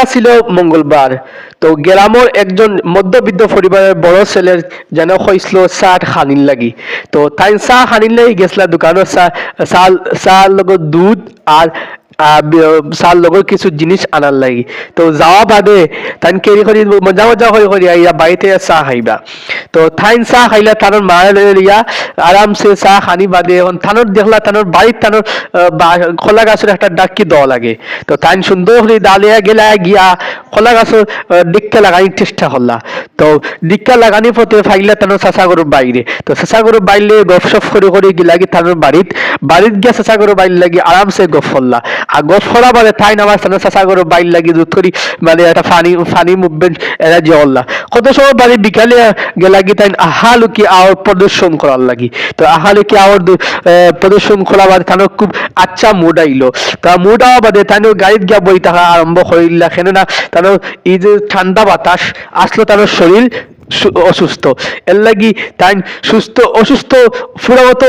এটা ছিল মঙ্গলবার। তো গ্রামের একজন মধ্যবিত্ত পরিবারের বড় ছেলের যেন হয়েছিল চাট খানির লাগি। তো তাই চা খানির লাগি গেছিল দোকানের চা চাহ লগত দুধ আর চার লগর কিছু জিনিস আনার লাগি। তো যাওয়া বাদে তাই কেরি করি মজা মজা করে করি আইয়া বাড়িতে চাহ খাইবা। তো থাইন চাহ খাইলা তানোর মায়ের লইয়া আরামসে চাহ খানি বাদে এখন থানোর দেখলা তানোর বাড়ির তানোর কলা গাছের একটা ডাকি দেওয়া লাগে। তো তাইন সুন্দর করে দালিয়া গেলা গিয়া কলা গাছের ডিক্কা লাগাই চেষ্টা করলা তো ডিক্কা লাগানি পথে ফাইলা তানোর চাচা গরুর বাইরে তো চাচা গরুর বাইরে গপসপ করে করে গিলাগি তানোর বাড়িত বাড়িত গিয়া গরুর বাইর লাগি আরামসে গপ করলা আর গপ করা বলে তাই নামার তানোর চাচা গরুর বাইর লাগি দুধ করি মানে একটা ফানি ফানি মুভমেন্ট এরা জল্লা কত সময় বাড়ি বিকালে গেলাগি তাই আহালুকি আওয়ার প্রদর্শন করার লাগি। তো আহালুকি আওয়ার প্রদর্শন করা বাদে তানোর খুব আচ্ছা মুড আইলো তা মুড আওয়া বাদে তানোর গাড়িত গিয়া বই থাকা আরম্ভ করিলা কেননা তানোর এই যে ঠান্ডা বাতাস আসলো তানোর শরীর সু- অসুস্থ। এর লাগি তাই সুস্থ অসুস্থ ফুরামতো